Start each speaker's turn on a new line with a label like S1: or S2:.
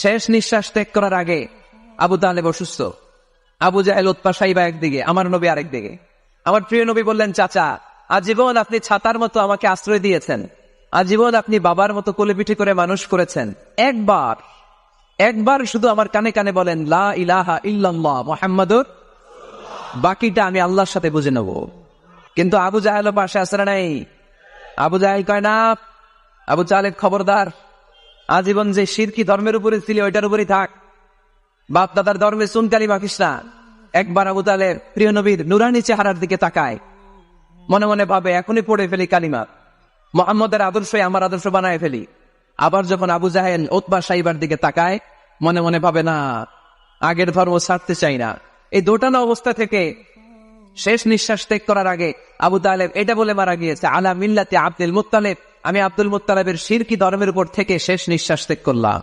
S1: শেষ নিঃশ্বাস ত্যাগ করার আগে আবু তালেব অসুস্থ। আবু জাহেল উৎপা সাইবা একদিকে, আমার নবী আরেক দিকে। আমার প্রিয় নবী বললেন, চাচা, আজীবন আপনি ছাতার মতো আমাকে আশ্রয় দিয়েছেন। আজীবন আপনি বাবার মতো কোলে পিঠে করে মানুষ করেছেন। একবার একবার শুধু আমার কানে কানে বলেন, লা ইলাহা ইল্লাল্লাহ মোহাম্মদুর বাকিটা আমি আল্লাহর সাথে বুঝে নেব। কিন্তু আবু জাহেল পাশে আসে নাই? আবু জাহেল কয়, না। আবু চালেব খবরদার আজীবন যে শিরকি ধর্মের উপরে ছিল, ওইটার উপরেই থাক। বাপ দাদার ধর্মে সুনকালি মাখিস না একবার আবু তালের প্রিয় নবীর নুরানি চেহারার দিকে তাকায়। মনে মনে ভাবে, এখনই পড়ে ফেলি কালিমা। মোহাম্মদের আদর্শই আমার আদর্শ বানায় ফেলি। আবার যখন আবু জাহেল ওতবা সাইবার দিকে তাকায়, মনে মনে ভাবে, না, আগের ধর্ম ছাড়তে চাই না। এই দোটানা অবস্থা থেকে শেষ নিঃশ্বাস ত্যাগ করার আগে আবু তালেব এটা বলে মারা গিয়েছে, আলা মিল্লাতে আব্দুল মুত্তালেব। আমি আব্দুল মুতালাবের শিরকি ধর্মের উপর থেকে শেষ নিঃশ্বাস ত্যাগ করলাম।